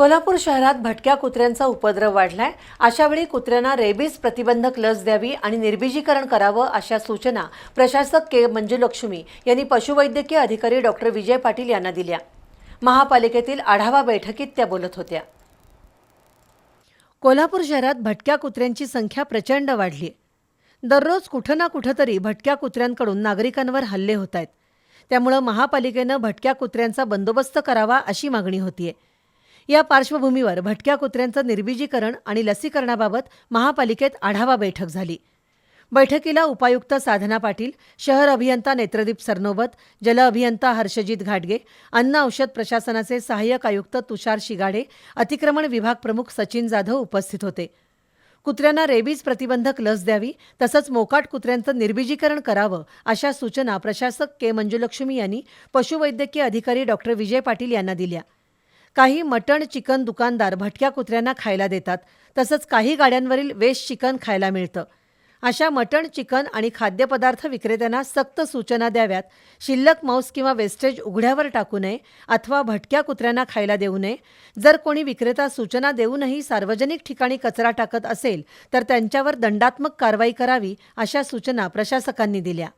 कोल्हापूर शहरात भटक्या कुत्र्यांचा उपद्रव वाढलाय. अशावेळी कुत्र्यांना रेबीज प्रतिबंधक लस द्यावी आणि निर्बीजीकरण करावं अशा सूचना प्रशासक के मंजुलक्ष्मी यांनी पशुवैद्यकीय अधिकारी डॉक्टर विजय पाटील यांना दिल्या. महापालिकेतील आढावा बैठकीत त्या बोलत होत्या. कोल्हापूर शहरात भटक्या कुत्र्यांची संख्या प्रचंड वाढली. आहे दररोज कुठं ना कुठंतरी भटक्या कुत्र्यांकडून नागरिकांवर हल्ले होत आहेत त्यामुळं महापालिकेनं भटक्या कुत्र्यांचा बंदोबस्त करावा अशी मागणी होतीये. या पार्श्वभूमीवर भटक्या कुत्र्यांचं निर्बीजीकरण आणि लसीकरणाबाबत महापालिकेत आढावा बैठक झाली. बैठकीला उपायुक्त साधना पाटील शहर अभियंता नेत्रदीप सरनोबत जल अभियंता हर्षजित घाटगे अन्न औषध प्रशासनाचे सहाय्यक आयुक्त तुषार शिगाडे अतिक्रमण विभाग प्रमुख सचिन जाधव उपस्थित होते. कुत्र्यांना रेबीज प्रतिबंधक लस द्यावी तसंच मोकाट कुत्र्यांचं निर्बीजीकरण करावं अशा सूचना प्रशासक के मंजुलक्ष्मी यांनी पशुवैद्यकीय अधिकारी डॉक्टर विजय पाटील यांना दिल्या. काही मटण चिकन दुकानदार भटक्या कुत्र्यांना खायला देतात तसंच काही गाड्यांवरील वेस्ट चिकन खायला मिळतं. अशा मटण चिकन आणि खाद्यपदार्थ विक्रेत्यांना सक्त सूचना द्याव्यात शिल्लक मांस किंवा वेस्टेज उघड्यावर टाकू नये अथवा भटक्या कुत्र्यांना खायला देऊ नये. जर कोणी विक्रेता सूचना देऊनही सार्वजनिक ठिकाणी कचरा टाकत असेल तर त्यांच्यावर दंडात्मक कारवाई करावी अशा सूचना प्रशासकांनी दिल्या.